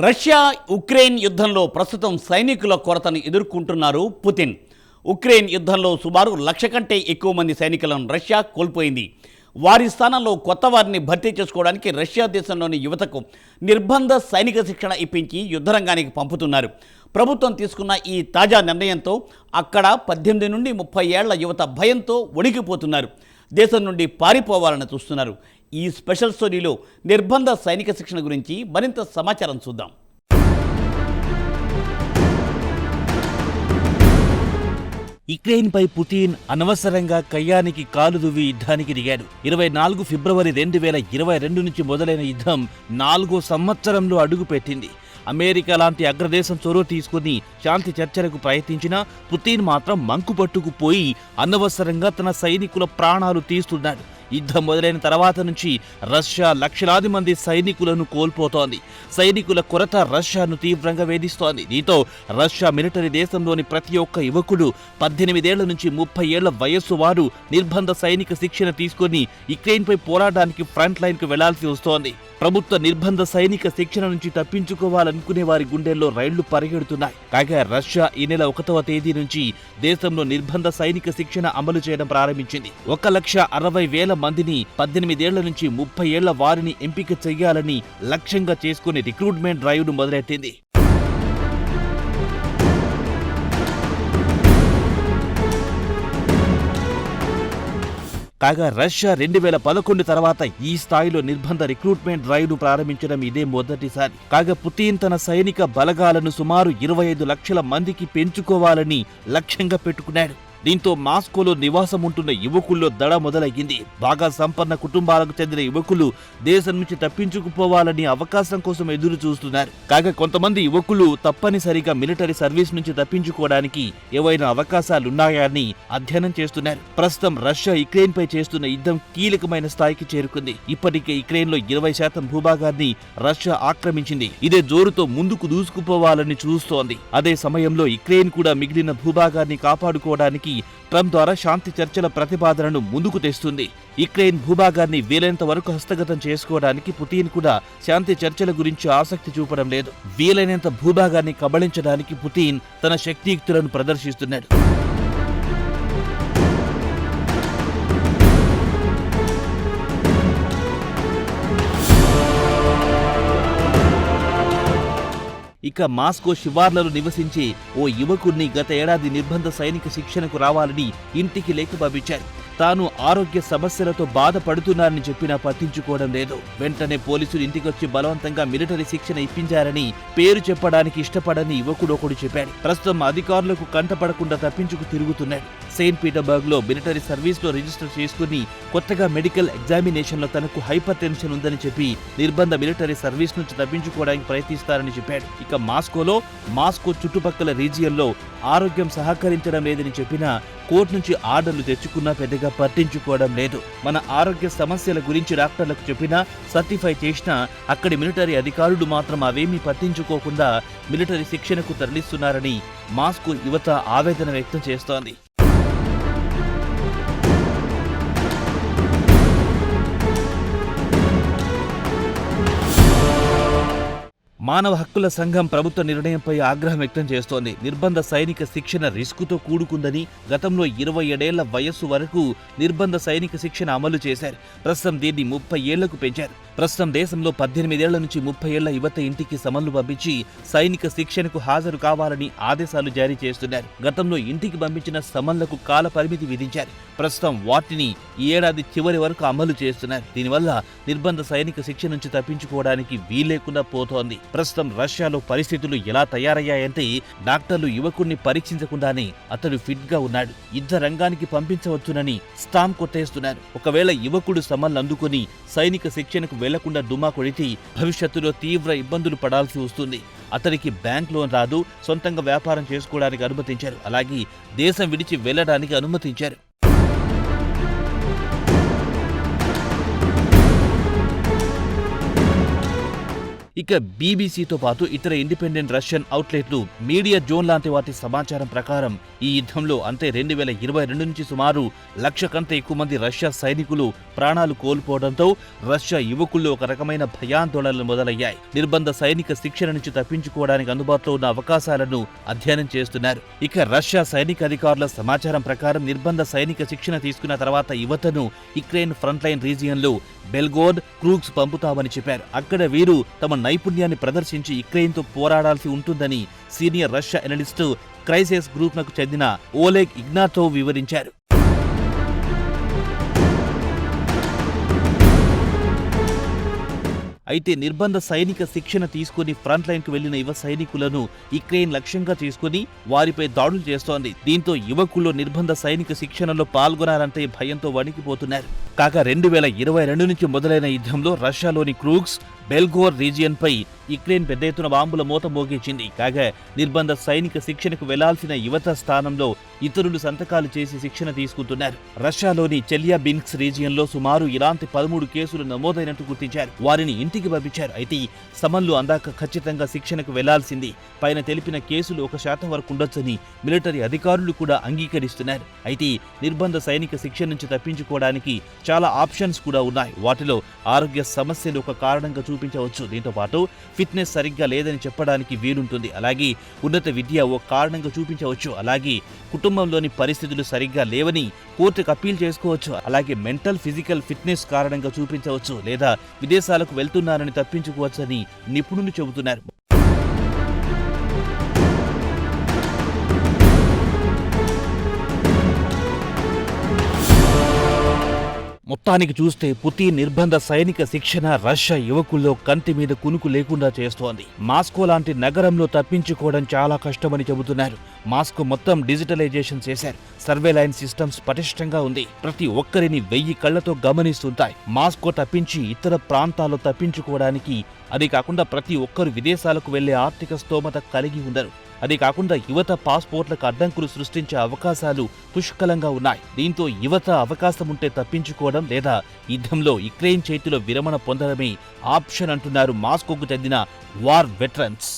Russia Ukraine యుద్ధంలో ప్రస్తుతం సైనికుల కొరతను ఎదుర్కొంటున్నారు పుతిన్. ఉక్రెయిన్ యుద్ధంలో సుమారు లక్ష కంటే ఎక్కువ మంది సైనికులను రష్యా కోల్పోయింది. వారి స్థానంలో కొత్త వారిని భర్తీ చేసుకోవడానికి రష్యా దేశంలోని యువతకు నిర్బంధ సైనిక శిక్షణ ఇప్పించి యుద్ధరంగానికి పంపుతున్నారు. ప్రభుత్వం తీసుకున్న ఈ తాజా నిర్ణయంతో అక్కడ పద్దెనిమిది నుండి ముప్పై ఏళ్ళ యువత భయంతో వణికిపోతున్నారు దేశం నుండి పారిపోవాలని చూస్తున్నారు. ఈ స్పెషల్ స్టోరీలో నిర్బంధ సైనిక శిక్షణ గురించి మరింత సమాచారం చూద్దాం. యుక్రెయిన్పై పుతిన్ అనవసరంగా కయ్యానికి కాలు దువ్వి యుద్ధానికి దిగాడు. ఇరవై నాలుగు ఫిబ్రవరి రెండు వేల ఇరవై రెండు నుంచి మొదలైన యుద్ధం నాలుగో సంవత్సరంలో అడుగుపెట్టింది. అమెరికా లాంటి అగ్రదేశం చొరవ తీసుకుని శాంతి చర్చలకు ప్రయత్నించినా పుతిన్ మాత్రం మంకుపట్టుకుపోయి అనవసరంగా తన సైనికుల ప్రాణాలు తీస్తున్నాడు. యుద్ధం మొదలైన తర్వాత నుంచి రష్యా లక్షలాది మంది సైనికులను కోల్పోతోంది. సైనికుల కొరత రష్యాను తీవ్రంగా వేధిస్తోంది. దీంతో రష్యా మిలిటరీ దేశంలోని ప్రతి ఒక్క యువకుడు పద్దెనిమిదేళ్ళ నుంచి ముప్పై ఏళ్ళ వయస్సు వారు నిర్బంధ సైనిక శిక్షణ తీసుకొని యుక్రెయిన్పై పోరాటానికి ఫ్రంట్ లైన్కు వెళ్ళాల్సి వస్తోంది. ప్రభుత్వ నిర్బంధ సైనిక శిక్షణ నుంచి తప్పించుకోవాలనుకునే వారి గుండెల్లో రైళ్ళు పరిగెడుతున్నాయి. కాగా రష్యా ఈ నెల ఒకటవ తేదీ నుంచి దేశంలో నిర్బంధ సైనిక శిక్షణ అమలు చేయడం ప్రారంభించింది. ఒక లక్ష అరవై వేల మందిని పద్దెనిమిదేళ్ళ నుంచి ముప్పై ఏళ్ళ వారిని ఎంపిక చేయాలని లక్ష్యంగా చేసుకుని రిక్రూట్మెంట్ డ్రైవ్ను మొదలెట్టింది. కాగా రష్యా రెండు వేల పదకొండు తర్వాత ఈ స్థాయిలో నిర్బంధ రిక్రూట్మెంట్ డ్రైవ్ను ప్రారంభించడం ఇదే మొదటిసారి. కాగా పుతిన్ తన సైనిక బలగాలను సుమారు ఇరవై ఐదు లక్షల మందికి పెంచుకోవాలని లక్ష్యంగా పెట్టుకున్నాడు. దీంతో మాస్కోలో నివాసం ఉంటున్న యువకుల్లో దడ మొదలయ్యింది. బాగా సంపన్న కుటుంబాలకు చెందిన యువకులు దేశం నుంచి తప్పించుకుపోవాలని అవకాశం కోసం ఎదురు చూస్తున్నారు. కాగా కొంతమంది యువకులు తప్పనిసరిగా మిలిటరీ సర్వీస్ నుంచి తప్పించుకోవడానికి ఏవైనా అవకాశాలున్నాయా అని అధ్యయనం చేస్తున్నారు. ప్రస్తుతం రష్యా యుక్రెయిన్ పై చేస్తున్న యుద్ధం కీలకమైన స్థాయికి చేరుకుంది. ఇప్పటికే యుక్రెయిన్లో ఇరవై శాతం భూభాగాన్ని రష్యా ఆక్రమించింది. ఇదే జోరుతో ముందుకు దూసుకుపోవాలని చూస్తోంది. అదే సమయంలో యుక్రెయిన్ కూడా మిగిలిన భూభాగాన్ని కాపాడుకోవడానికి ట్రంప్ ద్వారా శాంతి చర్చల ప్రతిపాదనను ముందుకు తెస్తుంది. యుక్రెయిన్ భూభాగాన్ని వీలైనంత వరకు హస్తగతం చేసుకోవడానికి పుతిన్ కూడా శాంతి చర్చల గురించి ఆసక్తి చూపడం లేదు. వీలైనంత భూభాగాన్ని కబళించడానికి పుతిన్ తన శక్తియుక్తులను ప్రదర్శిస్తున్నాడు. ఇక మాస్కో శివార్లలో నివసించే ఓ యువకుణ్ణి గత ఏడాది నిర్బంధ సైనిక శిక్షణకు రావాలని ఇంటికి లేఖ పంపించారు. తాను ఆరోగ్య సమస్యలతో బాధపడుతున్నారని చెప్పినా పట్టించుకోవడం లేదు. వెంటనే పోలీసులు ఇంటికొచ్చి బలవంతంగా మిలిటరీ శిక్షణ ఇప్పించారని పేరు చెప్పడానికి ఇష్టపడని యువకుడు ఒకడు చెప్పాడు. ప్రస్తుతం అధికారులకు కంటపడకుండా తప్పించుకు తిరుగుతున్నాడు. సెయింట్ పీటర్బర్గ్లో మిలిటరీ సర్వీస్లో రిజిస్టర్ చేసుకుని కొత్తగా మెడికల్ ఎగ్జామినేషన్లో తనకు హైపర్ టెన్షన్ ఉందని చెప్పి నిర్బంధ మిలిటరీ సర్వీస్ నుంచి తప్పించుకోవడానికి ప్రయత్నిస్తారని చెప్పాడు. ఇక మాస్కోలో మాస్కో చుట్టుపక్కల రీజియన్లో ఆరోగ్యం సహకరించడం లేదని చెప్పినా కోర్టు నుంచి ఆర్డర్లు తెచ్చుకున్నా పెద్దగా పట్టించుకోవడం లేదు. మన ఆరోగ్య సమస్యల గురించి డాక్టర్లకు చెప్పినా సర్టిఫై చేసినా అక్కడి మిలిటరీ అధికారులు మాత్రం అవేమీ పట్టించుకోకుండా మిలిటరీ శిక్షణకు తరలిస్తున్నారని మాస్కో యువత ఆవేదన వ్యక్తం చేస్తోంది. మానవ హక్కుల సంఘం ప్రభుత్వ నిర్ణయంపై ఆగ్రహం వ్యక్తం చేస్తోంది. నిర్బంధ సైనిక శిక్షణ రిస్కుతో కూడుకుందని గతంలో ఇరవై ఏడేళ్ళ వయస్సు వరకు నిర్బంధ సైనిక శిక్షణ అమలు చేశారు. ప్రస్తుతం దీన్ని ముప్పై ఏళ్ళకు పెంచారు. ప్రస్తుతం దేశంలో పద్దెనిమిదేళ్ళ నుంచి ముప్పై ఏళ్ళ యువత ఇంటికి సమన్లు పంపించి సైనిక శిక్షణకు హాజరు కావాలని ఆదేశాలు జారీ చేస్తున్నారు. గతంలో ఇంటికి పంపించిన సమన్లకు కాల పరిమితి విధించారు. ప్రస్తుతం వాటిని ఈ ఏడాది చివరి వరకు అమలు చేస్తున్నారు. దీనివల్ల నిర్బంధ సైనిక శిక్ష నుంచి తప్పించుకోవడానికి వీలేకుండా పోతోంది. ప్రస్తుతం రష్యాలో పరిస్థితులు ఎలా తయారయ్యాయంటే డాక్టర్లు యువకుణ్ణి పరీక్షించకుండానే అతడు ఫిట్గా ఉన్నాడు. యుద్ధ రంగానికి పంపించవచ్చునని స్టాంప్ కొట్టేస్తున్నారు. ఒకవేళ యువకుడు సమన్లు అందుకుని సైనిక శిక్షణకు వెళ్ళకుండా దుమా కొడితే భవిష్యత్తులో తీవ్ర ఇబ్బందులు పడాల్సి వస్తుంది. అతనికి బ్యాంక్ లోన్ రాదు సొంతంగా వ్యాపారం చేసుకోవడానికి అనుమతించారు. అలాగే దేశం విడిచి వెళ్ళడానికి అనుమతించారు. ఇక బీబీసీతో పాటు ఇతర ఇండిపెండెంట్ రష్యన్ అవుట్లెట్లు మీడియా జోన్ లాంటి వాటి సమాచారం ప్రకారం ఈ యుద్ధంలో అంతే రెండు వేల ఇరవై రెండు నుంచి సుమారు లక్ష కంటే ఎక్కువ మంది రష్యా సైనికులు ప్రాణాలు కోల్పోవడంతో రష్యా యువకుల్లో ఒక రకమైన భయాందోళనలు మొదలయ్యాయి. నిర్బంధ సైనిక శిక్షణ నుంచి తప్పించుకోవడానికి అందుబాటులో ఉన్న అవకాశాలను అధ్యయనం చేస్తున్నారు. ఇక రష్యా సైనిక అధికారుల సమాచారం ప్రకారం నిర్బంధ సైనిక శిక్షణ తీసుకున్న తర్వాత యువతను యుక్రెయిన్ ఫ్రంట్ లైన్ రీజియన్లో బెల్గోడ్ క్రూక్స్ పంపుతామని చెప్పారు. అక్కడ వీరు తమ నైపుణ్యాన్ని ప్రదర్శించి యుక్రెయిన్తో పోరాడాల్సి ఉంటుందని సీనియర్ రష్యా ఎనలిస్టు క్రైసిస్ గ్రూప్నకు చెందిన ఓలెగ్ ఇగ్నాటో వివరించారు. అయితే నిర్బంధ సైనిక శిక్షణ తీసుకుని ఫ్రంట్ లైన్కు వెళ్ళిన యువ సైనికులను యుక్రెయిన్ లక్ష్యంగా తీసుకుని వారిపై దాడులు చేస్తోంది. దీంతో యువకుల్లో నిర్బంధ సైనిక శిక్షణలో పాల్గొనాలంటే భయంతో వణికిపోతున్నారు. కాగా రెండు వేల ఇరవై రెండు నుంచి మొదలైన యుద్ధంలో రష్యాలోని క్రూగ్స్ బెల్గోర్ రీజియన్ పై యుక్రెయిన్ పెద్ద ఎత్తున బాంబుల మూత మోగించింది. కాగా నిర్బంధ సైనిక శిక్షణకు వెళ్ళాల్సిన యువత స్థానంలో ఇతరులు సంతకాలు చేసి శిక్షణ తీసుకుంటున్నారు. రష్యాలోని చెలియాబిన్స్క్ రీజియన్లో సుమారు ఇలాంటి పదమూడు కేసులు నమోదైనట్టు గుర్తించారు. వారిని ఇంటికి పంపించారు. అయితే సమన్లు అందాక ఖచ్చితంగా శిక్షణకు వెళ్ళాల్సింది. పైన తెలిపిన కేసులు ఒక శాతం వరకు ఉండొచ్చని మిలిటరీ అధికారులు కూడా అంగీకరిస్తున్నారు. అయితే నిర్బంధ సైనిక శిక్షణ నుంచి తప్పించుకోవడానికి చాలా ఆప్షన్స్ కూడా ఉన్నాయి. వాటిలో ఆరోగ్య సమస్యలు ఒక కారణంగా చూపించవచ్చు. దీంతో పాటు ఫిట్నెస్ సరిగ్గా లేదని చెప్పడానికి వీలుంటుంది. అలాగే ఉన్నత విద్య ఓ కారణంగా చూపించవచ్చు. అలాగే కుటుంబంలోని పరిస్థితులు సరిగ్గా లేవని కోర్టుకు అప్పీల్ చేసుకోవచ్చు. అలాగే మెంటల్ ఫిజికల్ ఫిట్నెస్ కారణంగా చూపించవచ్చు. లేదా విదేశాలకు వెళ్తున్నారని తప్పించుకోవచ్చని నిపుణులు చెబుతున్నారు. మొత్తానికి చూస్తే పుతిన్ నిర్బంధ సైనిక శిక్షణ రష్యా యువకుల్లో కంటి మీద కునుకు లేకుండా చేస్తోంది. మాస్కో లాంటి నగరంలో తప్పించుకోవడం చాలా కష్టమని చెబుతున్నారు. మాస్కో మొత్తం డిజిటలైజేషన్ చేశారు. సర్వేలైన్ సిస్టమ్స్ పటిష్టంగా ఉంది. ప్రతి ఒక్కరిని వెయ్యి కళ్ళతో గమనిస్తుంటాయి. మాస్కో తప్పించి ఇతర ప్రాంతాల్లో తప్పించుకోవడానికి అది కాకుండా ప్రతి ఒక్కరు విదేశాలకు వెళ్ళే ఆర్థిక స్తోమత కలిగి ఉండరు. అది కాకుండా యువత పాస్పోర్ట్లకు అడ్డంకులు సృష్టించే అవకాశాలు పుష్కలంగా ఉన్నాయి. దీంతో యువత అవకాశం ఉంటే తప్పించుకోవడం లేదా యుద్ధంలో యుక్రెయిన్ చేతిలో విరమణ పొందడమే ఆప్షన్ అంటున్నారు మాస్కోకు చెందిన వార్ వెటరన్స్.